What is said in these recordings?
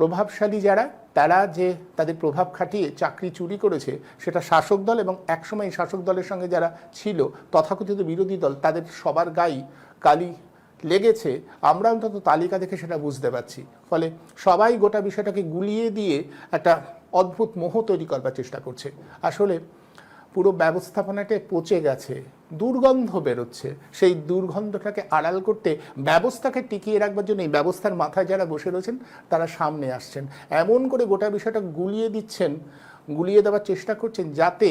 প্রভাবশালী যারা, তারা যে তাদের প্রভাব খাটিয়ে চাকরি চুরি করেছে, সেটা শাসক দল এবং একসময় শাসক দলের সঙ্গে যারা ছিল, তথাকথিত বিরোধী দল, তাদের সবার গায়ে কালি লেগেছে। আমরা অন্তত তালিকা দেখে সেটা বুঝতে পারছি। ফলে সবাই গোটা বিষয়টাকে গুলিয়ে দিয়ে একটা অদ্ভুত মোহ তৈরি করবার চেষ্টা করছে। আসলে পুরো ব্যবস্থাপনাটা পচে গেছে, দুর্গন্ধ বেরোচ্ছে। সেই দুর্গন্ধটাকে আড়াল করতে, ব্যবস্থাকে টিকিয়ে রাখবার জন্য এই ব্যবস্থার মাথায় যারা বসে রয়েছেন, তারা সামনে আসছেন। এমন করে গোটা বিষয়টা গুলিয়ে দিচ্ছেন, গুলিয়ে দেওয়ার চেষ্টা করছেন যাতে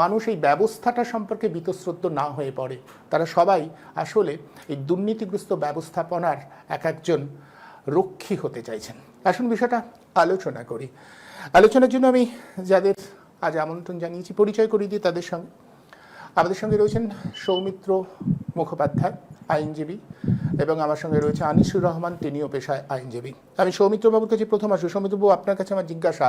মানুষ এই ব্যবস্থাটা সম্পর্কে বীতশ্রদ্ধ না হয়ে পড়ে। তারা সবাই আসলে এই দুর্নীতিগ্রস্ত ব্যবস্থাপনার এক একজন রক্ষী হতে চাইছেন। আসুন বিষয়টা আলোচনা করি। আলোচনার জন্য আমি যাদের আজ আমন্ত্রণ জানিয়েছি, পরিচয় করিয়ে দিই তাদের সঙ্গে। আমাদের সঙ্গে রয়েছেন সৌমিত্র মুখোপাধ্যায়, আইনজীবী, এবং আমার সঙ্গে রয়েছে আনিসুর রহমান, তিনিও পেশায় আইনজীবী। আমি সৌমিত্রবাবুর কাছে প্রথম আসব সৌমিত্রবাবু, আপনার কাছে আমার জিজ্ঞাসা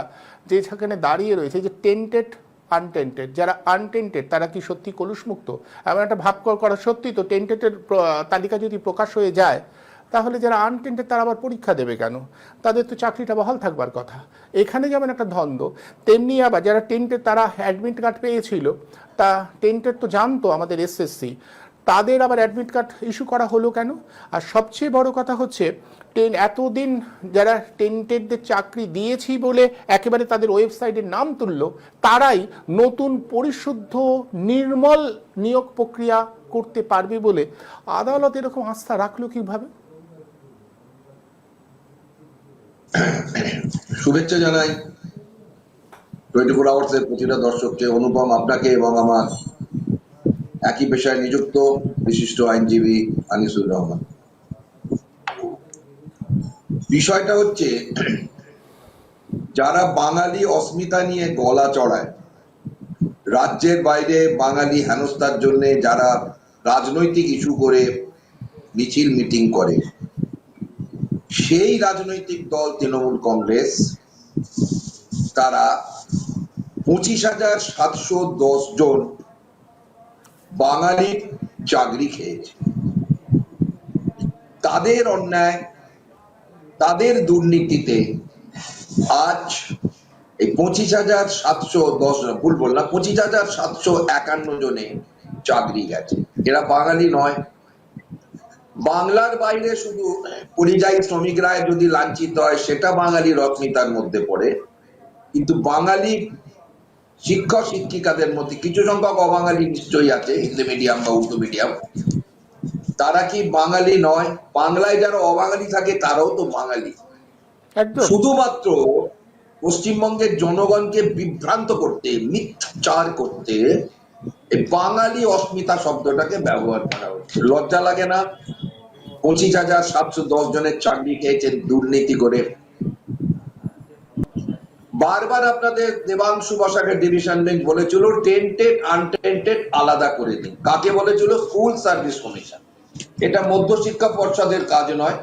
যে সেখানে দাঁড়িয়ে রয়েছে যে টেন্টেড আনটেন্টেড যারা আনটেন্টেড তারা কি সত্যি কলুষমুক্ত? এমন একটা ভাব করা সত্যি তো টেন্টেডের তালিকা যদি প্রকাশ হয়ে যায় তাহলে যারা আনটেন্টেড তারা আবার পরীক্ষা দেবে কেন? তাদের তো চাকরিটা বহাল থাকবার কথা। এখানে যেমন একটা দ্বন্দ্ব, তেমনি আবার যারা টেন্টেড তারা অ্যাডমিট কার্ড পেয়েছিল, তা টেন্টেড তো জানতো আমাদের এসএসসি তাদের আবার অ্যাডমিট কার্ড ইস্যু করা হলো কেন? আর সবচেয়ে বড় কথা হচ্ছে টেন এতদিন যারা টেন্টেডদের চাকরি দিয়েছি বলে একেবারে তাদের ওয়েবসাইটের নাম তুললো, তারাই নতুন পরিশুদ্ধ, নির্মল নিয়োগ প্রক্রিয়া করতে পারবে বলে আদালত এরকম আস্থা রাখল কীভাবে? শুভেচ্ছা জানাই। টোয়েন্টি ফোর আওয়ার্স এর প্রতিটা দর্শককে অনুপম আপনাকে এবং আমার একই পেশায় নিযুক্ত বিশিষ্ট আইনজীবী আনিসুর রহমান। বিষয়টা হচ্ছে, যারা বাঙালি অস্মিতা নিয়ে গলা চড়ায়, রাজ্যের বাইরে বাঙালি হেনস্থার জন্য যারা রাজনৈতিক ইস্যু করে মিছিল মিটিং করে সেই রাজনৈতিক দল তৃণমূল কংগ্রেস, তারা পঁচিশ হাজার সাতশো দশ জন বাঙালির চাকরি খেয়েছে। তাদের অন্যায়, তাদের দুর্নীতিতে আজ এই পঁচিশ হাজার সাতশো দশ ভুল বললাম, পঁচিশ হাজার সাতশো একান্ন জনে চাকরি গেছে। এরা বাঙালি নয় বাংলার বাইরে শুধু পরিযায়ী শ্রমিকরা যদি লাঞ্ছিত হয় সেটা বাঙালির অস্মিতার মধ্যে পড়ে। কিন্তু বাঙালি শিক্ষক শিক্ষিকাদের মধ্যে কিছু সংখ্যক অবাঙালি নিশ্চয়ই আছে হিন্দি মিডিয়াম বা উর্দু মিডিয়াম তারা কি বাঙালি নয়? বাংলায় যারা অবাঙালি থাকে তারাও তো বাঙালি। শুধুমাত্র পশ্চিমবঙ্গের জনগণকে বিভ্রান্ত করতে মিথ্যাচার করতে এই বাঙালি অস্মিতা শব্দটাকে ব্যবহার করা হচ্ছে। লজ্জা লাগে না? পঁচিশ হাজার সাতশো দশ জনের চাকরি খেয়েছেন, দুর্নীতি করে। বারবার আপনাদের দেবাংশু বসাকের ডিভিশন বেঞ্চ বলেছিল টেন্টেড আনটেন্টেড আলাদা করে দিন। কাকে বলেছিল? স্কুল সার্ভিস কমিশন এটা মধ্যশিক্ষা পর্ষদের কাজ নয়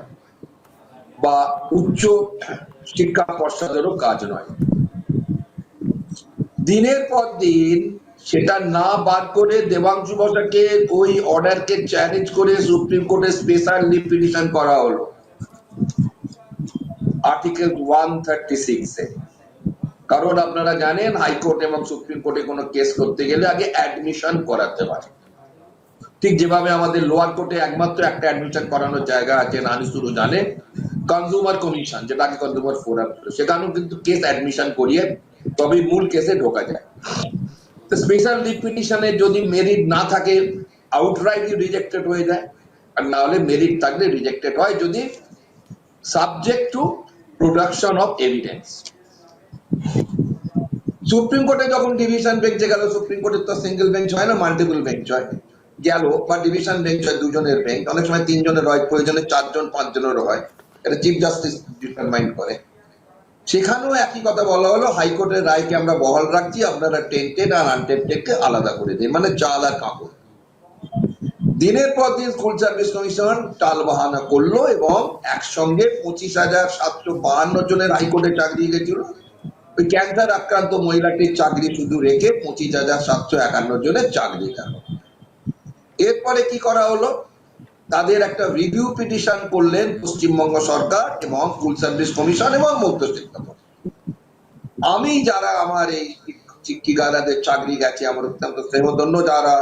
বা উচ্চ শিক্ষা পর্ষদেরও কাজ নয়। দিনের পর দিন সেটা না বার করে দেবাংশু বসাকে ওই অর্ডারকে চ্যালেঞ্জ করে সুপ্রিম কোর্টে স্পেশাল লিভ পিটিশন করা হলো। আর্টিকেল ওয়ান থার্টি সিক্সে কারণ আপনারা জানেন হাইকোর্ট এবং সুপ্রিম কোর্টে কোনো কেস করতে গেলে আগে অ্যাডমিশন করাতে হয়। ঠিক যেভাবে আমাদের লোয়ার কোর্টে একমাত্র একটা অ্যাডমিশন করানোর জায়গা আছে, নানি শুরু জানে কনজিউমার কমিশন যেটা আগে কনজিউমার ফোরাম সেখানেও কিন্তু কেস অ্যাডমিশন করিয়ে তবে মূল কেসে ঢোকা যায়। স্পেশাল লিভ যদি মেরিট না থাকে আউটরাইটলি রিজেক্টেড হয়ে যায়। আর না হলে মেরিট থাকলে রিজেক্টেড হয় যদি subject to production of evidence supreme কোর্টে যখন ডিভিশন বেঞ্চে গেল সুপ্রিম কোর্টের তো সিঙ্গেল বেঞ্চ হয় না মাল্টিপল বেঞ্চ হয়। গেল, বা ডিভিশন বেঞ্চ হয়, দুজনের বেঞ্চ অনেক সময় তিনজনের হয়, প্রয়োজনে চারজন, পাঁচজনেরও হয়। এটা চিফ জাস্টিস ডিটারমাইন করে। সেখানেও একই কথা বলা হলো, হাইকোর্টের রায়কে আমরা বহাল রাখছি, আপনারা টেন্টেড আর আনটেন্টেডকে আলাদা করে দিন মানে চাল আর কাপড়। দিনের পর দিন স্কুল সার্ভিস কমিশন টাল বাহানা করল এবং একসঙ্গে পঁচিশ হাজার সাতশো বাহান্ন জনের হাইকোর্টে চাকরি গেছিল। ওই ক্যান্সার আক্রান্ত মহিলাটির চাকরি শুধু রেখে পঁচিশ হাজার সাতশো একান্ন জনের চাকরি গেল। এরপরে কি করা হলো? তাদের একটা রিভিউ পিটিশন করলেন পশ্চিমবঙ্গ সরকার এবং স্কুল সার্ভিস কমিশন এবং বোর্ড। আমি যারা আমার এই শিক্ষিকারাদের চাকরি গেছে, আমার অত্যন্ত স্নেহধন্য যারা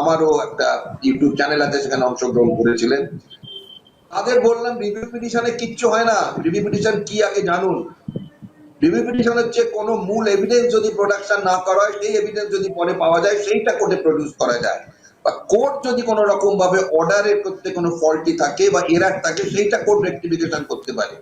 আমারও একটা ইউটিউব চ্যানেল আছে, সেখানে অংশগ্রহণ করেছিলেন। তাদের বললাম রিভিউ পিটিশনে কিচ্ছু হয় না। রিভিউ পিটিশন কি আগে জানুন? রিভিউ পিটিশন হচ্ছে কোনো মূল এভিডেন্স যদি প্রোডাকশন না করা হয়, সেই এভিডেন্স যদি পরে পাওয়া যায়, সেইটা কোর্টে প্রডিউস করা যায়। বা কোর্ট যদি কোনো রকম ভাবে অর্ডারের করতে কোনো ফল্টি থাকে বা এরার থাকে সেইটা কোর্ট রেক্টিফিকেশন করতে পারে।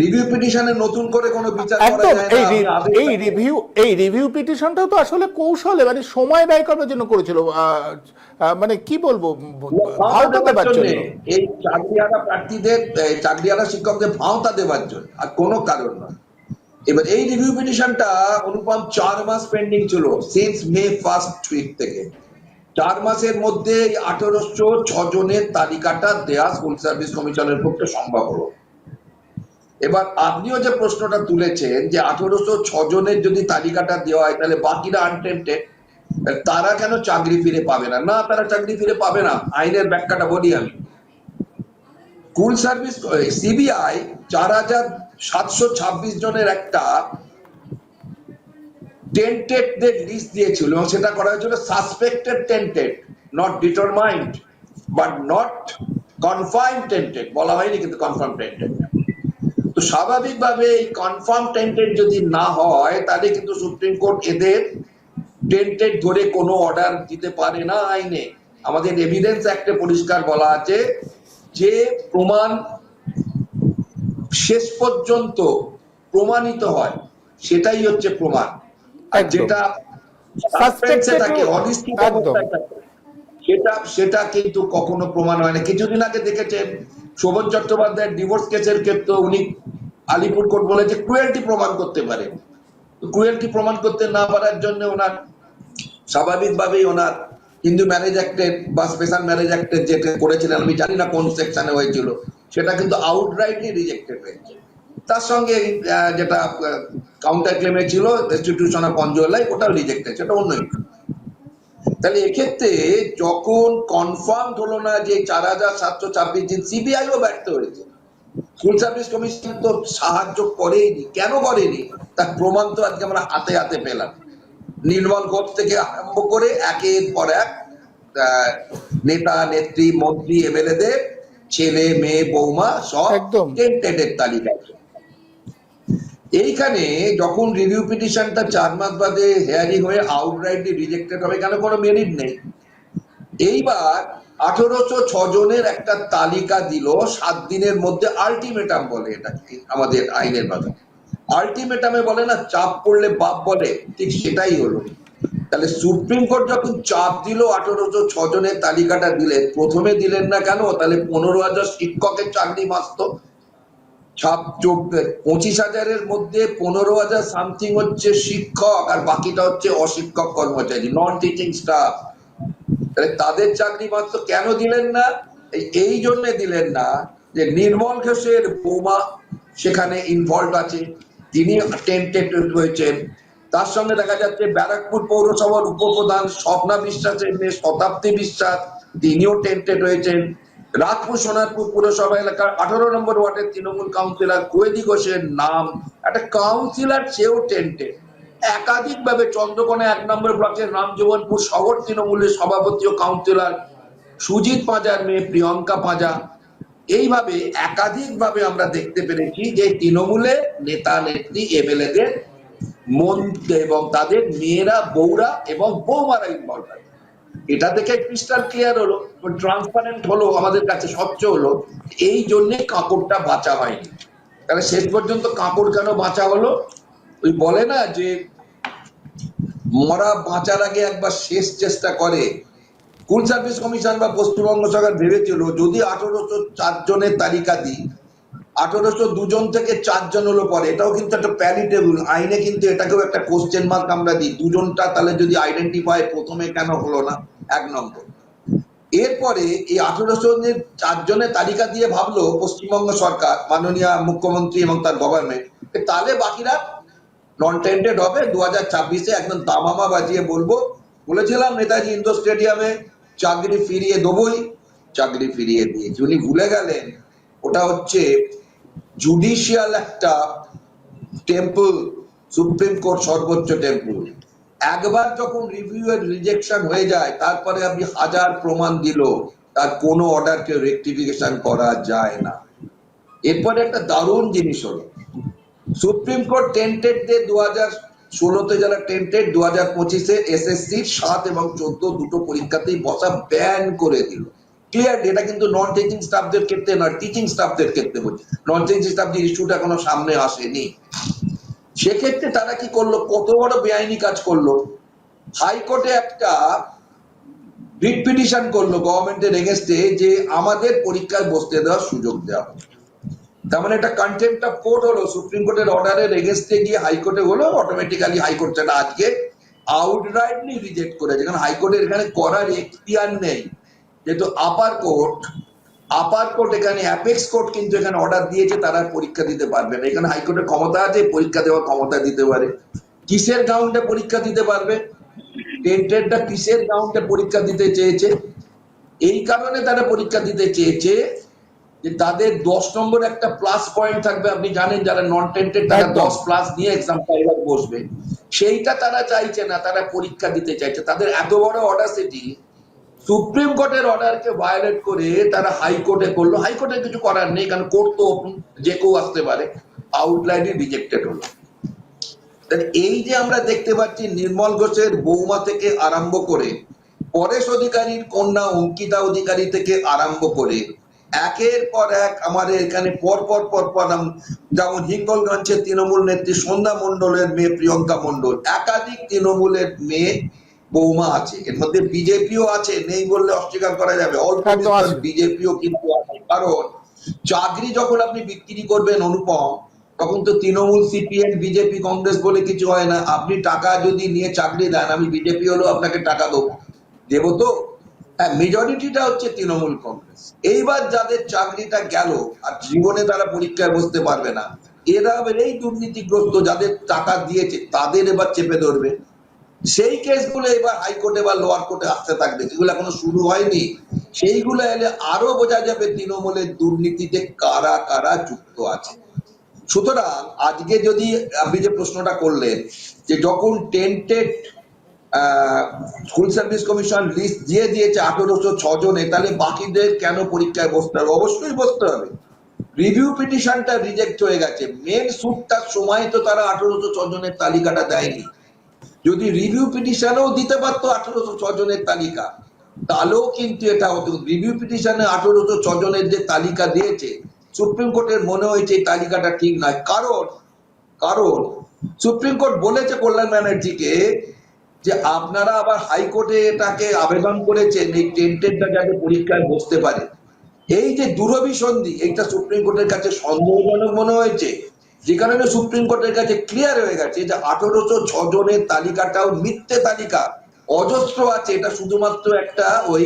রিভিউ পিটিশনে নতুন করে কোনো বিচার করা যায় না। এই রিভিউ এই রিভিউ পিটিশনটাও তো আসলে কৌশলে মানে সময় ব্যয় করার জন্য করেছিল মানে কি বলব ভাওতা দেবার জন্য। এই চাকরিহারা প্রার্থীদের এই চাকরিহারা শিক্ষকদের ভাওতা দেওয়ার জন্য আর কোনো কারণ নয়। এবার এই রিভিউ পিটিশনটা অনুপম চার মাস পেন্ডিং ছিল সিন্স মে ফার্স্ট উইক থেকে। চার মাসের মধ্যে আঠারোশো জনের তালিকাটা দেয়া স্কুল সার্ভিস কমিশনের পক্ষে সম্ভব হলো। এবার আপনিও যে প্রশ্নটা তুলেছেন যে আঠারোশো জনের যদি তালিকাটা দেওয়া হয়, তাহলে বাকিরা আনটেন্টেড তারা কেন চাকরি ফিরে পাবে না? না, তারা চাকরি ফিরে পাবে না। আইনের ব্যাখ্যাটা বলি আমি। স্কুল সার্ভিস সিবিআই চার হাজার সাতশো ছাব্বিশ জনের একটা টেন্টেডদের লিস্ট দিয়েছিল এবং সেটা করা হয়েছিল suspected tainted not determined but not confirm tainted বলা হয়নি কিন্তু কনফার্ম টেন্টেড তো স্বাভাবিকভাবে এই কনফার্ম টেন্টেড যদি না হয়, তাহলে কিন্তু সুপ্রিম কোর্ট এদের টেন্টেড ধরে কোনো অর্ডার দিতে পারে না আইনে। আমাদের এভিডেন্স অ্যাক্টে পরিষ্কার বলা আছে যে প্রমাণ শেষ পর্যন্ত প্রমাণিত হয় সেটাই হচ্ছে প্রমাণ। আর যেটা সাসপেন্সে থাকে অনিশ্চিত সেটা সেটা কিন্তু কখনো প্রমাণ হয় না। কিছুদিন আগে দেখেছেন শোভন চট্টোপাধ্যায়ের ডিভোর্স কেসের ক্ষেত্রে উনি আলিপুর কোর্ট বলেছে ক্রুয়েলটি প্রমাণ করতে পারে। ক্রুয়েলটি প্রমাণ করতে না পারার জন্য ওনার স্বাভাবিকভাবেই ওনার হিন্দু ম্যারেজ অ্যাক্টের বা স্পেশাল ম্যারেজ অ্যাক্টের যেটা করেছিলেন আমি জানি না কোন সেকশনে হয়েছিল সেটা কিন্তু আউটরাইটলি রিজেক্টেড হয়েছে। তার সঙ্গে যেটা কাউন্টার ক্লেমে ছিল রেস্টিটিউশন অফ পঞ্জলাই ওটাও রিজেক্টেড সেটা অন্য। তাহলে এক্ষেত্রে যখন কনফার্ম হলো না যে চার হাজার সাতশো ছাব্বিশ দিন সিবিআইও ব্যর্থ হয়েছে স্কুল সার্ভিস কমিশন তো সাহায্য করেনি কেন করেনি? তার প্রমাণ তো আজকে আমরা হাতে হাতে পেলাম। নির্মল ঘোষ থেকে আরম্ভ করে একের পর এক নেতা, নেত্রী, মন্ত্রী এমএলএদের ছেলে মেয়ে বৌমা সব টেন্টেডের তালিকায়। এইখানে যখন রিভিউ পিটিশনটা চার মাস বাদে হেয়ারিং হয়ে আউটরাইটলি রিজেক্টেড হবে কেন কোনো মেরিট নেই? এইবার আঠারোশো জনের একটা তালিকা দিল সাত দিনের মধ্যে আলটিমেটাম বলে এটাকে আমাদের আইনের ভাষা আলটিমেটামে বলে না চাপ পড়লে বাপ বলে ঠিক সেটাই হলো। তাহলে সুপ্রিম কোর্ট যখন চাপ দিল, আঠারোশো জনের তালিকাটা দিলেন, প্রথমে দিলেন না কেন? তাহলে পনেরো হাজার শিক্ষকের চাকরি বাঁচত। ছাপ পঁচিশ হাজারের মধ্যে পনেরো হাজার সামথিং হচ্ছে শিক্ষক, আর বাকিটা হচ্ছে অশিক্ষক কর্মচারী নন টিচিং স্টাফ তাহলে তাদের চাকরি মাত্র কেন দিলেন না? এই- এই জন্য দিলেন না যে নির্মল ঘোষের বৌমা সেখানে ইনভলভ আছে। তিনি টেন্টেড হয়েছেন। তার সঙ্গে দেখা যাচ্ছে ব্যারাকপুর পৌরসভার উপপ্রধান স্বপ্না বিশ্বাসের মেয়ে শতাব্দী বিশ্বাস, তিনিও টেন্টেড হয়েছেন রাজপুর সোনারপুর পুরসভা এলাকার আঠারো নম্বর ওয়ার্ডের তৃণমূল কাউন্সিলর কোয়েদি ঘোষের নাম। একটা কাউন্সিলর সেও টেন্টেড একাধিকভাবে চন্দ্রকোনা এক নম্বর ব্লকের রামজীবনপুর শহর তৃণমূলের সভাপতি ও কাউন্সিলর সুজিত পাঁজার মেয়ে প্রিয়ঙ্কা পাঁজা। এইভাবে একাধিকভাবে আমরা দেখতে পেরেছি যে তৃণমূলে নেতা, নেত্রী এমএলএদের মন এবং তাদের মেয়েরা, বউরা এবং বৌমারা ইনভলভ আছে এটা থেকে ক্রিস্টাল ক্লিয়ার হলো ট্রান্সপারেন্ট হলো আমাদের কাছে, স্বচ্ছ হলো। এই জন্যে কাপড়টা বাঁচা হয়নি। তাহলে শেষ পর্যন্ত কাপড় কেন বাঁচা হলো? ওই বলে না যে, মরা বাঁচার আগে একবার শেষ চেষ্টা করে। স্কুল সার্ভিস কমিশন বা পশ্চিমবঙ্গ সরকার ভেবেছিল, যদি আঠারোশো চারজনের তালিকা দিই আঠারোশো দুজন থেকে চারজন হলো পরে। এটাও কিন্তু একটা প্যারিটেবল আইনে কিন্তু এটাকেও একটা কোশ্চেন মার্ক আমরা দিই। দুজনটা তাহলে যদি আইডেন্টিফাই প্রথমে কেন হলো না, এক নম্বর। এরপরে এই আঠারোশো চারজনের তালিকা দিয়ে ভাবলো পশ্চিমবঙ্গ সরকার, মাননীয় মুখ্যমন্ত্রী এবং তার গভর্নমেন্ট তাহলে বাকিরা নন টেন্টেড হবে। দু হাজার ছাব্বিশে একদম দামামা বাজিয়ে বলব। বলেছিলাম নেতাজি ইন্ডোর স্টেডিয়ামে চাকরি ফিরিয়ে দেবই, চাকরি ফিরিয়ে দিয়েছি। উনি ভুলে গেলেন। ওটা হচ্ছে জুডিশিয়াল একটা টেম্পল, সুপ্রিম কোর্ট সর্বোচ্চ টেম্পল। একবার যখন রিভিউ এর রিজেকশন হয়ে যায়, তারপরে আপনি হাজার প্রমাণ দিল তার কোনো অর্ডারকে রেকটিফিকেশন করা যায় না। এরপরে একটা দারুণ জিনিস হলো, সুপ্রিম কোর্ট টেন্টেড দিয়ে দু হাজার ষোলোতে যারা টেন্টেড দু হাজার পঁচিশে এসএসসি সাত এবং চোদ্দ দুটো পরীক্ষাতেই বসা ব্যান করে দিল। ক্লিয়ার এটা কিন্তু নন টিচিং স্টাফদের ক্ষেত্রে নয় টিচিং স্টাফদের ক্ষেত্রে বলছি। নন টিচিং স্টাফ স্টাফদের ইস্যুটা এখনও সামনে আসেনি। সেক্ষেত্রে তারা কি করল? কত বড় বেআইনি কাজ করল? হাইকোর্টে একটা রিট পিটিশন করল গভর্নমেন্টের এগেনস্টে যে আমাদের পরীক্ষায় বসতে দেওয়ার সুযোগ দেওয়া। তার মানে একটা কন্টেম্পট অফ কোর্ট হলো সুপ্রিম কোর্টের অর্ডারের এগেনস্টে গিয়ে হাইকোর্টে হলো অটোমেটিক্যালি হাইকোর্ট সেটা আজকে আউটরাইটলি রিজেক্ট করেছে। কারণ হাইকোর্টের এখানে করার এখতিয়ার নেই। যেহেতু আপার কোর্ট আপার কোর্ট এখানে অ্যাপেক্স কোর্ট কিন্তু এখানে অর্ডার দিয়েছে তারা পরীক্ষা দিতে পারবে না। এখানে হাইকোর্টের ক্ষমতা আছে পরীক্ষা দেওয়ার ক্ষমতা দিতে পারে। কিসের গ্রাউন্ডে পরীক্ষা দিতে পারবে? টেন্টেডটা কিসের গ্রাউন্ডে পরীক্ষা দিতে চেয়েছে? এই কারণে তারা পরীক্ষা দিতে চেয়েছে যে তাদের দশ নম্বর একটা প্লাস পয়েন্ট থাকবে। আপনি জানেন যারা নন টেন্টেড তারা। দশ প্লাস নিয়ে এক্সাম ফাইবার বসবে। সেইটা তারা চাইছে না তারা পরীক্ষা দিতে চাইছে। তাদের এত বড় অর্ডার সেটি সুপ্রিম কোর্টের অর্ডারকে ভায়োলেট করে তারা হাইকোর্টে করল। হাইকোর্টে কিছু করার নেই, কারণ কোর্ট তো যে কেউ আসতে পারে। আউটলাইনে রিজেক্টেড হলো। এই যে আমরা দেখতে পাচ্ছি নির্মল ঘোষের বৌমা থেকে আরম্ভ করে, পরেশ অধিকারীর কন্যা অঙ্কিতা অধিকারী থেকে আরম্ভ করে, একের পর এক আমাদের এখানে পর পর পর যেমন হিঙ্গলগঞ্জের তৃণমূল নেত্রী সন্ধ্যা মণ্ডলের মেয়ে প্রিয়ঙ্কা মণ্ডল, একাধিক তৃণমূলের মেয়ে বৌমা আছে এর মধ্যে বিজেপিও আছে নেই বললে অস্বীকার করা যাবে। অল্প বিজেপিও কিন্তু আছে। কারণ চাকরি যখন আপনি বিক্রি করবেন অনুপম তখন তো তৃণমূল সিপিএম বিজেপি কংগ্রেস বলে কিছু হয় না। আপনি টাকা যদি নিয়ে চাকরি দেন আমি বিজেপি হলেও আপনাকে টাকা দেবো। দেবো তো? হ্যাঁ মেজরিটিটা হচ্ছে তৃণমূল কংগ্রেস। এইবার যাদের চাকরিটা গেল আর জীবনে তারা পরীক্ষায় বসতে পারবে না এরা এই দুর্নীতিগ্রস্ত যাদের টাকা দিয়েছে তাদের এবার চেপে ধরবে। সেই কেসগুলো এবার হাইকোর্টে বা লোয়ার কোর্টে আসতে থাকবে, যেগুলো এখনও শুরু হয়নি, সেইগুলো এলে আরও বোঝা যাবে তৃণমূলের দুর্নীতিতে কারা কারা যুক্ত আছে। সুতরাং আজকে যদি আপনি যে প্রশ্নটা করলেন, যে যখন tainted school service commission list দিয়ে দিয়েছে আঠেরোশো জনে, তাহলে বাকিদের কেন পরীক্ষায় বসতে হবে? অবশ্যই বসতে হবে। রিভিউ পিটিশনটা রিজেক্ট হয়ে গেছে। মেন সুটটার সময় তো তারা আঠেরোশো জনের তালিকাটা দেয়নি। যদি রিভিউ পিটিশনও দিতে পারতো আঠেরোশো জনের তালিকা, তাহলেও কিন্তু এটা হতো। রিভিউ পিটিশনে আঠেরোশো জনের যে তালিকা দিয়েছে, সুপ্রিম কোর্টের মনে হয়েছে এই তালিকাটা ঠিক নয়। কারণ কারণ সুপ্রিম কোর্ট বলেছে কল্যাণ ব্যানার্জিকে যে আপনারা আবার হাইকোর্টে এটাকে আবেদন করেছেন, এই টেন্টেডটা যাতে পরীক্ষায় বসতে পারে। এই যে দুরভিসন্ধি, এইটা সুপ্রিম কোর্টের কাছে সন্দেহজনক মনে হয়েছে। যে কারণে সুপ্রিম কোর্টের কাছে ক্লিয়ার হয়ে গেছে যে আঠারোশো জনের তালিকাটাও মিথ্যে তালিকা। অজস্র আছে, এটা শুধুমাত্র একটা ওই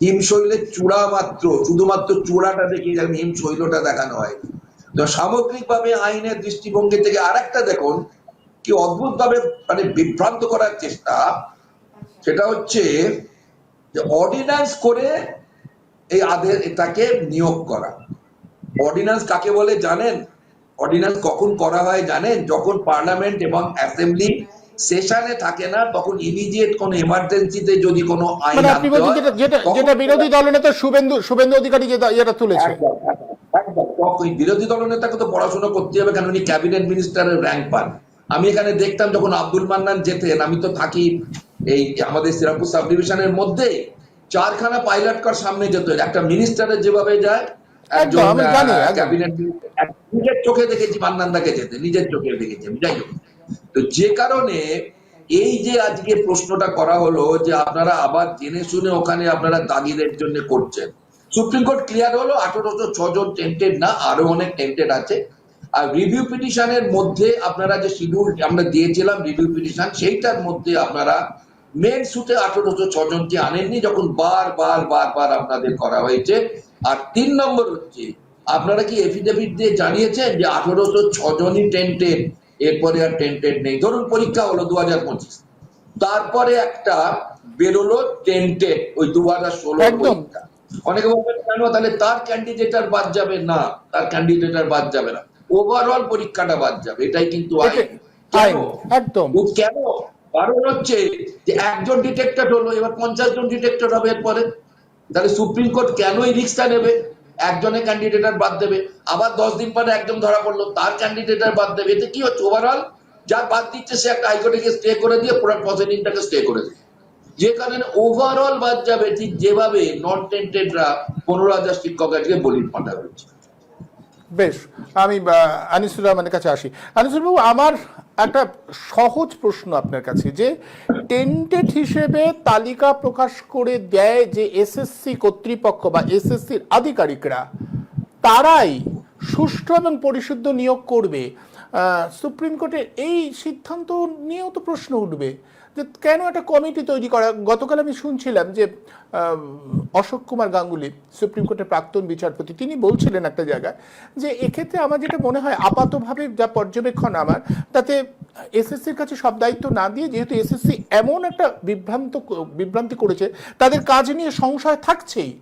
হিমশৈলের চূড়া মাত্র, শুধুমাত্র চূড়াটা দেখে হিমশৈলটা দেখানো হয়। তো সামগ্রিকভাবে আইনের দৃষ্টিভঙ্গি থেকে আরেকটা দেখুন, কি অদ্ভুত ভাবে মানে বিভ্রান্ত করার চেষ্টা। সেটা হচ্ছে যে অর্ডিন্যান্স করে এই আদের এটাকে নিয়োগ করা। অর্ডিন্যান্স কাকে বলে জানেন? অর্ডিন্যান্স কখন করা হয় জানেন? যখন পার্লামেন্ট এবং অ্যাসেম্বলি সেশনে থাকে না তখন ইমিডিয়েট কোন এমার্জেন্সিতে যদি কোনো আইন মানে আপনি বলছেন যেটা যেটা বিরোধী দলনেতা শুভেন্দু শুভেন্দু অধিকারী যেটা যেটা তুলেছে। বিরোধী দলনেতাকে তো পড়াশোনা করতে হবে কারণ উনি ক্যাবিনেট মিনিস্টারের র্যাঙ্ক পান। আমি এখানে দেখতাম যখন আব্দুল মান্নান যেতেন আমি তো থাকি এই আমাদের শ্রীরামপুর সাব ডিভিশনের মধ্যে চারখানা পাইলট কার সামনে যেত একটা মিনিস্টারের যেভাবে যায় একজন। ক্যাবিনেট নিজের চোখে দেখেছি মান্নানদাকে যেতে নিজের চোখে দেখেছি আমি যাই হোক। তো যে কারণে এই যে আজকে প্রশ্নটা করা হলো যে আপনারা আবার জেনে শুনে ওখানে আপনারা দাগিদের জন্য করছেন। সুপ্রিম কোর্ট ক্লিয়ার হলো আঠারোশো ছজন টেন্টেড না আরও অনেক টেন্টেড আছে। আর রিভিউ পিটিশনের মধ্যে আপনারা যে শিডিউল আমরা দিয়েছিলাম রিভিউ পিটিশন সেইটার মধ্যে আপনারা মেন সুটে আঠারোশো ছজনকে আনেননি যখন বার বার বার বার আপনাদের করা হয়েছে। আর তিন নম্বর হচ্ছে আপনারা কি এফিডেভিট দিয়ে জানিয়েছেন যে আঠারোশো ছজনই টেন্টেড এরপরে আর টেন্টেড নেই। ধরুন পরীক্ষা হলো দু হাজার পঁচিশ। তারপরে একটা বেরোলো টেন্টেড ওই দু হাজার ষোলো একদম। অনেকে বলবেন কেন? তাহলে তার ক্যান্ডিডেট আর বাদ যাবে না। তার ক্যান্ডিডেট আর বাদ যাবে না। ওভারঅল পরীক্ষাটা বাদ যাবে। এটাই কিন্তু কেন? একদম। কেন? কারণ হচ্ছে যে একজন ডিটেক্টেড হলো এবার পঞ্চাশ জন ডিটেক্টেড হবে এরপরে। তাহলে সুপ্রিম কোর্ট কেন এই রিস্কটা নেবে? একজনের ক্যান্ডিডেট আর বাদ দেবে। আবার দশ দিন পরে একজন ধরা পড়ল, তার ক্যান্ডিডেট আর বাদ দেবে। এতে কি হচ্ছে? ওভারঅল যার বাদ দিচ্ছে সে একটা হাইকোর্টে গিয়ে স্টে করে দিয়ে পুরো প্রসিডিংটাকে স্টে করে দেবে। যে কারণে ওভারঅল বাদ যাবে, ঠিক যেভাবে নন টেন্টেডরা পনেরো হাজার শিক্ষক আজকে বলির পাঠা হয়েছে বেশ, আমি আনিসুর রহমানের কাছে আসি। আনিসুর বাবু, আমার একটা সহজ প্রশ্ন আপনার কাছে যে টেন্টেড হিসেবে তালিকা প্রকাশ করে দেয় যে এসএসসি কর্তৃপক্ষ বা এসএসসির আধিকারিকরা, তারাই সুষ্ঠু এবং পরিশুদ্ধ নিয়োগ করবে। সুপ্রিম কোর্টের এই সিদ্ধান্ত নিয়েও তো প্রশ্ন উঠবে। কেন একটা কমিটি তৈরি করা? গতকাল আমি শুনছিলাম যে অশোক কুমার গাঙ্গুলি, সুপ্রিম কোর্টের প্রাক্তন বিচারপতি, তিনি বলছিলেন একটা জায়গায় যে, এক্ষেত্রে আমার যেটা মনে হয়, আপাতভাবে যা পর্যবেক্ষণ আমার, তাতে এসএসসির কাছে সব দায়িত্ব না দিয়ে, যেহেতু এসএসসি এমন একটা বিভ্রান্ত, বিভ্রান্তি করেছে, তাদের কাজ নিয়ে সংশয় থাকছেই।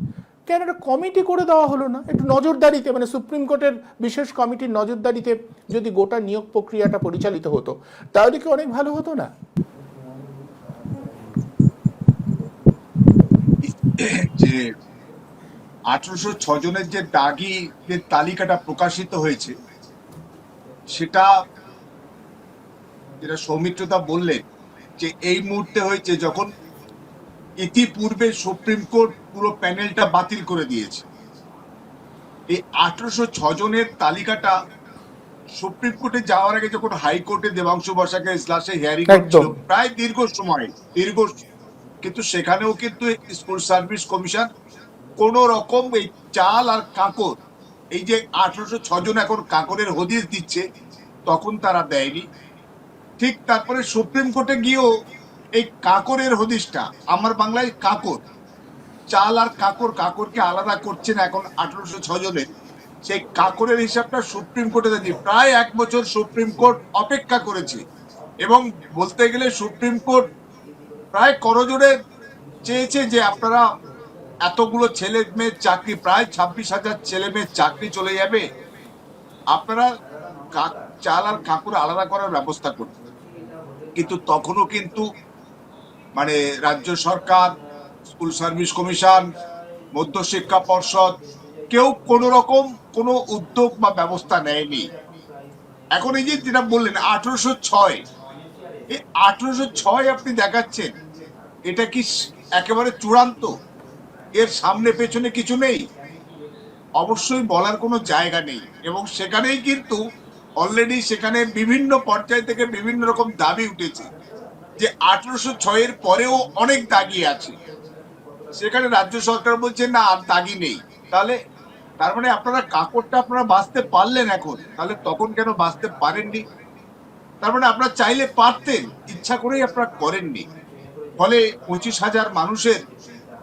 কেন একটা কমিটি করে দেওয়া হলো না? একটু নজরদারিতে মানে সুপ্রিম কোর্টের বিশেষ কমিটির নজরদারিতে যদি গোটা নিয়োগ প্রক্রিয়াটা পরিচালিত হতো, তাহলে কি অনেক ভালো হতো না? যে আঠারোশো জনের যে দাগিদের তালিকাটা প্রকাশিত হয়েছে সেটা যেটা সৌমিত্রতা বললেন যে এই মুহূর্তে হয়েছে যখন ইতিপূর্বে সুপ্রিম কোর্ট পুরো প্যানেলটা বাতিল করে দিয়েছে এই আঠারোশো জনের তালিকাটা সুপ্রিম কোর্টে যাওয়ার আগে যখন হাইকোর্টে দেবাংশু বসাকে ইসলাসে হিয়ারিং। প্রায় দীর্ঘ সময় দীর্ঘ কিন্তু সেখানেও কিন্তু স্কুল সার্ভিস কমিশন কোন রকম এই চাল আর কাকর, এই যে আঠারোশো ছজন এখন কাকরের হদিস দিচ্ছে, তখন তারা দেয়নি। ঠিক তারপরে সুপ্রিম কোর্টে গিয়েও এই কাকরের হদিসটা আমার বাংলায় কাকর, চাল আর কাকর, কাকরকে আলাদা করছে না এখন আঠারোশো ছজনের সেই কাকরের হিসাবটা সুপ্রিম কোর্টে দিয়েছে প্রায় এক বছর সুপ্রিম কোর্ট অপেক্ষা করেছে। এবং বলতে গেলে সুপ্রিম কোর্ট প্রায় করজোড়ে চেয়েছে যে আপনারা এতগুলো ছেলে মেয়ের চাকরি, প্রায় ছাব্বিশ হাজার ছেলে মেয়ের চাকরি চলে যাবে। আপনারা চাল আর কাকুর আলাদা করার ব্যবস্থা করুন। কিন্তু তখনও কিন্তু মানে রাজ্য সরকার, স্কুল সার্ভিস কমিশন, মধ্যশিক্ষা পর্ষদ কেউ কোনো রকম কোনো উদ্যোগ বা ব্যবস্থা নেয়নি। এখন এই যে যেটা বললেন, আঠারোশো ছয় এই আঠারোশো ছয় আপনি দেখাচ্ছেন, এটা কি একেবারে চূড়ান্ত? এর সামনে পেছনে কিছু নেই। অবশ্যই বলার কোনো জায়গা নেই। এবং সেখানেই কিন্তু অলরেডি সেখানে বিভিন্ন পর্যায় থেকে বিভিন্ন রকম দাবি উঠেছে যে আঠারোশো ছয়ের পরেও অনেক দাগি আছে। সেখানে রাজ্য সরকার বলছে, না, আর দাগি নেই। তাহলে তার মানে আপনারা কাকড়টা আপনারা বাঁচতে পারলেন এখন। তাহলে তখন কেন বাঁচতে পারেননি? তার মানে আপনার চাইলে পারতেন, ইচ্ছা করেই আপনারা করেননি। ফলে পঁচিশ হাজার মানুষের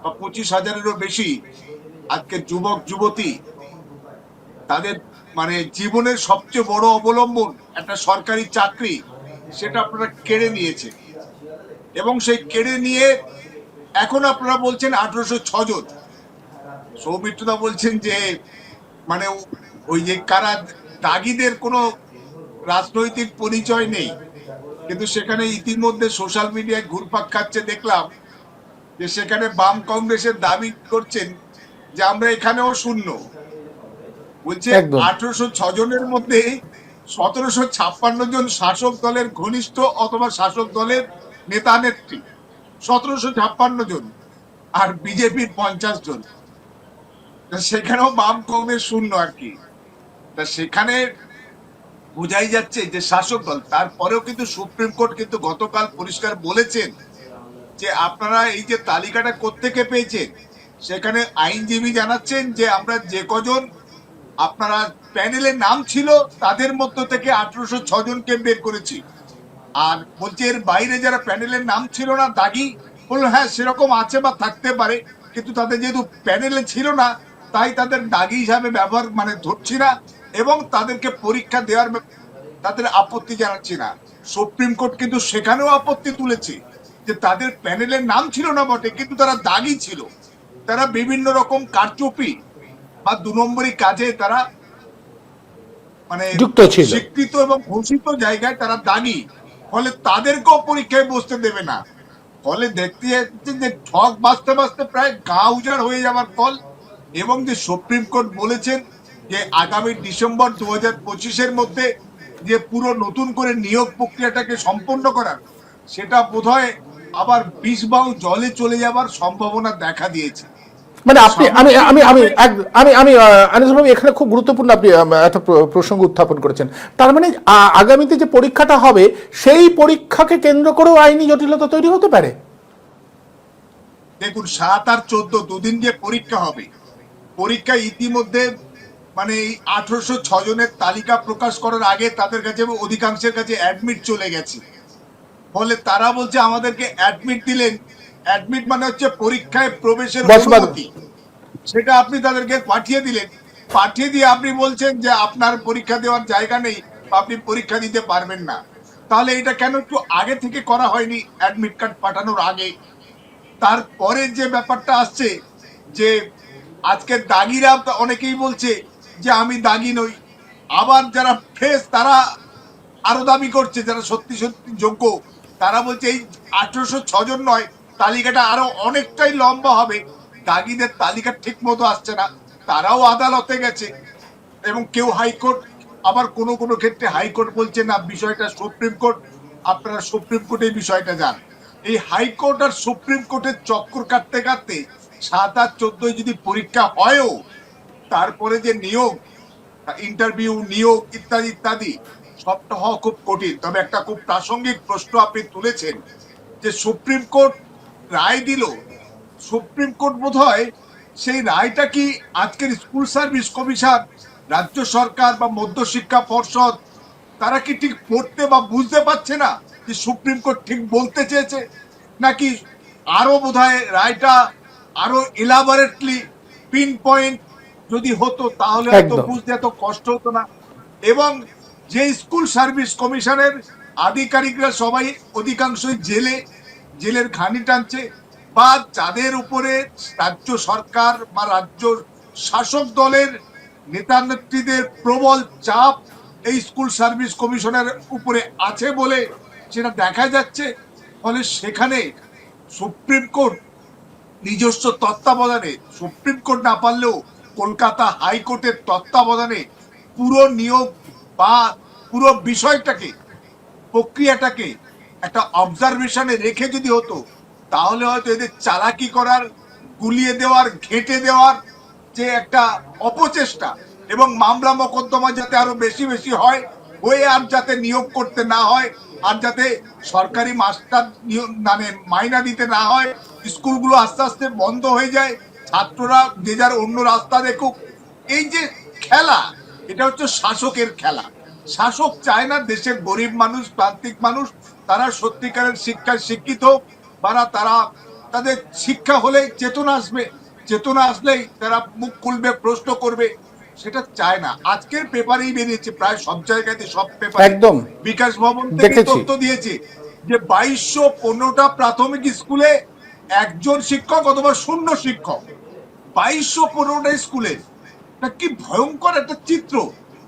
বা পঁচিশ হাজারেরও বেশি আজকে যুবক, যুবতী, তাদের মানে জীবনের সবচেয়ে বড় অবলম্বন একটা সরকারি চাকরি, সেটা আপনারা কেড়ে নিয়েছে এবং সেই কেড়ে নিয়ে এখন আপনারা বলছেন আঠারোশো জন। সৌমিত্রদা বলছেন যে মানে ওই যে কারা দাগিদের কোনো রাজনৈতিক পরিচয় নেই। কিন্তু সেখানে ইতিমধ্যে সোশ্যাল মিডিয়ায় ঘুরপাক খাচ্ছে দেখলাম যে সেখানে বাম কংগ্রেসের দাবি করছেন যে আমরা এখানেও শূন্য। বলছে। আঠারোশো জনের মধ্যে সতেরোশো ছাপ্পান্ন জন শাসক দলের ঘনিষ্ঠ অথবা শাসক দলের নেতা নেত্রী। সতেরোশো ছাপ্পান্ন জন আর বিজেপির পঞ্চাশ জন। সেখানেও বাম কংগ্রেস শূন্য আর কি। তা সেখানে বোঝাই যাচ্ছে যে শাসক দল, তারপরেও কিন্তু সুপ্রিম কোর্ট কিন্তু গতকাল পরিষ্কার বলেছেন যে আপনারা এই যে তালিকাটা কোত্থেকে পেয়েছেন, সেখানে আইনজীবী জানাচ্ছেন যে আমরা যে কজন আপনারা প্যানেলের নাম ছিল তাদের মধ্য থেকে আঠারোশো জনকে বের করেছি। আর বলছে এর বাইরে যারা প্যানেলের নাম ছিল না, দাগি, বলল হ্যাঁ সেরকম আছে বা থাকতে পারে, কিন্তু তাদের যেহেতু প্যানেলে ছিল না, তাই তাদের দাগি হিসাবে ব্যবহার মানে ধরছি না। এবং তাদেরকে পরীক্ষা দেওয়ার তাদের আপত্তি জানাচ্ছি না। সুপ্রিম কোর্ট কিন্তু সেখানেও আপত্তি তুলেছে যে তাদের প্যানেলের নাম ছিল না বটে কিন্তু তারা দাগি ছিল। তারা বিভিন্ন রকম কারচুপি বা দু নম্বরী কাজে তারা মানে স্বীকৃত এবং ঘোষিত জায়গায় তারা দাগি। ফলে তাদেরকেও পরীক্ষায় বসতে দেবে না। ফলে দেখতে যাচ্ছে যে ঠক বাঁচতে বাঁচতে প্রায় গা উজাড় হয়ে যাওয়ার ফল এবং যে সুপ্রিম কোর্ট বলেছেন যে আগামী ডিসেম্বর দু হাজার পঁচিশের মধ্যে যে পুরো নতুন করে নিয়োগ প্রক্রিয়াটাকে সম্পন্ন করার সেটা বোধহয় আবার বিষ বাউ জলে চলে যাবার সম্ভাবনা দেখা দিয়েছে। মানে আপনি আমি আমি আমি আমি আমি আনিসুল ভাই এখানে খুব গুরুত্বপূর্ণ আপনি একটা প্রসঙ্গ উত্থাপন করেছেন। তার মানে আগামীতে যে পরীক্ষাটা হবে সেই পরীক্ষাকে কেন্দ্র করেও আইনি জটিলতা তৈরি হতে পারে? দেখুন সাত আর চোদ্দ দুদিন যে পরীক্ষা হবে পরীক্ষা ইতিমধ্যে মানে এই আঠারোশো ছয় জনের তালিকা প্রকাশ করার আগে তাদের কাছে অধিকাংশের কাছে অ্যাডমিট চলে গেছে। ফলে তারা বলছে আমাদেরকে অ্যাডমিট দিলেন। অ্যাডমিট মানে হচ্ছে পরীক্ষায় প্রবেশের অনুমতি। সেটা আপনি তাদেরকে পাঠিয়ে দিলেন। পাঠিয়ে দিয়ে আপনি বলছেন যে আপনার পরীক্ষা দেওয়ার জায়গা নেই আপনি পরীক্ষা দিতে পারবেন না। তাহলে এটা কেন একটু আগে থেকে করা হয়নি অ্যাডমিট কার্ড পাঠানোর আগে? তারপরে যে ব্যাপারটা আসছে যে আজকে দাগিরা অনেকেই বলছে যে আমি দাগি নই। আবার যারা ফ্রেশ তারা আরও দাবি করছে, যারা সত্যি সত্যি যোগ্য, তারা বলছে এই আঠারোশো ছজন নয়, তালিকাটা আরও অনেকটাই লম্বা হবে। দাগিদের তালিকা ঠিক মতো আসছে না, তারাও আদালতে গেছে। এবং কেউ হাইকোর্ট, আবার কোনো কোনো ক্ষেত্রে হাইকোর্ট বলছে, না, বিষয়টা সুপ্রিম কোর্ট, আপনারা সুপ্রিম কোর্টে বিষয়টা যান। এই হাইকোর্ট আর সুপ্রিম কোর্টের চক্কর কাটতে কাটতে সাত আর চোদ্দই যদি পরীক্ষা হয়ও তারপরে যে নিয়োগ ইন্টারভিউ নিয়োগ ইত্যাদি ইত্যাদি, সবটা হওয়া খুব কঠিন। তবে একটা খুব প্রাসঙ্গিক প্রশ্ন আপনি তুলেছেন যে সুপ্রিম কোর্ট রায় দিল। সুপ্রিম কোর্ট বোধ হয় সেই রায়টা কি আজকের স্কুল সার্ভিস কমিশন, রাজ্য সরকার বা মধ্যশিক্ষা পর্ষদ, তারা কি ঠিক পড়তে বা বুঝতে পারছে না যে সুপ্রিম কোর্ট ঠিক বলতে চেয়েছে? নাকি আরও বোধহয় রায়টা আরও ইলাবোরেটলি পিন পয়েন্ট যদি হতো তাহলে একদম। বুঝতে এত কষ্ট হতো না এবং যে স্কুল সার্ভিস কমিশনের আধিকারিকরা সবাই অধিকাংশই জেলে জেলের ঘানি টানছে বা যাদের উপরে রাজ্য সরকার বা রাজ্য শাসক দলের নেতা নেত্রীদের প্রবল চাপ এই স্কুল সার্ভিস কমিশনের উপরে আছে বলে সেটা দেখা যাচ্ছে ফলে সেখানে সুপ্রিম কোর্ট নিজস্ব তত্ত্বাবধানে সুপ্রিম কোর্ট না পারলেও কলকাতা হাইকোর্টের তত্ত্বাবধানে পুরো নিয়োগ বা পুরো বিষয়টাকে, প্রক্রিয়াটাকে একটা অবজারভেশনে রেখে যদি হতো, তাহলে হয়তো এদের চালাকি করার, গুলিয়ে দেওয়ার, ঘেঁটে দেওয়ার যে একটা অপচেষ্টা এবং মামলা মোকদ্দমা যাতে আরও বেশি বেশি হয়, হয়ে আর যাতে নিয়োগ করতে না হয়, আর যাতে সরকারি মাস্টার মানে মাইনা দিতে না হয়, স্কুলগুলো আস্তে আস্তে বন্ধ হয়ে যায় ছাত্ররা যে যার অন্য রাস্তা দেখুক এই যে খেলা এটা হচ্ছে শাসকের খেলা। শাসক চায় না দেশের গরিব মানুষ প্রান্তিক মানুষ তারা সত্যিকারের শিক্ষায় শিক্ষিত তারা তারা তাদের শিক্ষা হলে চেতনা আসবে। চেতনা আসলেই তারা মুখ খুলবে প্রশ্ন করবে সেটা চায় না। আজকের পেপারেই বেরিয়েছে প্রায় সব জায়গাতে সব পেপার একদম। বিকাশ ভবন থেকে তথ্য দিয়েছে যে বাইশশো পনেরোটা প্রাথমিক স্কুলে একজন শিক্ষক অথবা শূন্য শিক্ষক বাইশশো পনেরোটা স্কুলে। কি ভয়ঙ্কর একটা চিত্র।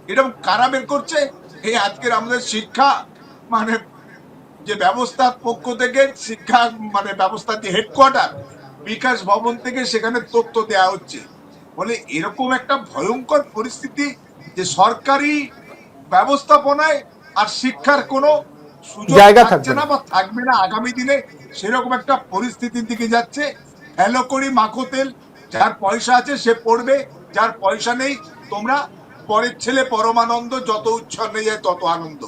এরকম কারা বের করছে? এই আজকের আমাদের শিক্ষা মানে যে ব্যবস্থার পক্ষ থেকে শিক্ষা মানে ব্যবস্থার যে হেডকোয়ার্টার বিকাশ ভবন থেকে সেখানে তথ্য দেওয়া হচ্ছে। বলে এরকম একটা ভয়ঙ্কর পরিস্থিতি যে সরকারি ব্যবস্থাপনায় আর শিক্ষার কোনো সুযোগ থাকছে না না। বা থাকবে না। আগামী দিনে সেরকম একটা পরিস্থিতির দিকে যাচ্ছে। হ্যালো করি মাখো তেল যার পয়সা আছে সে পড়বে, যার পয়সা নেই, তোমরা পরের ছেলে পরমানন্দ, যত উচ্ছন্নে যায় তত আনন্দ।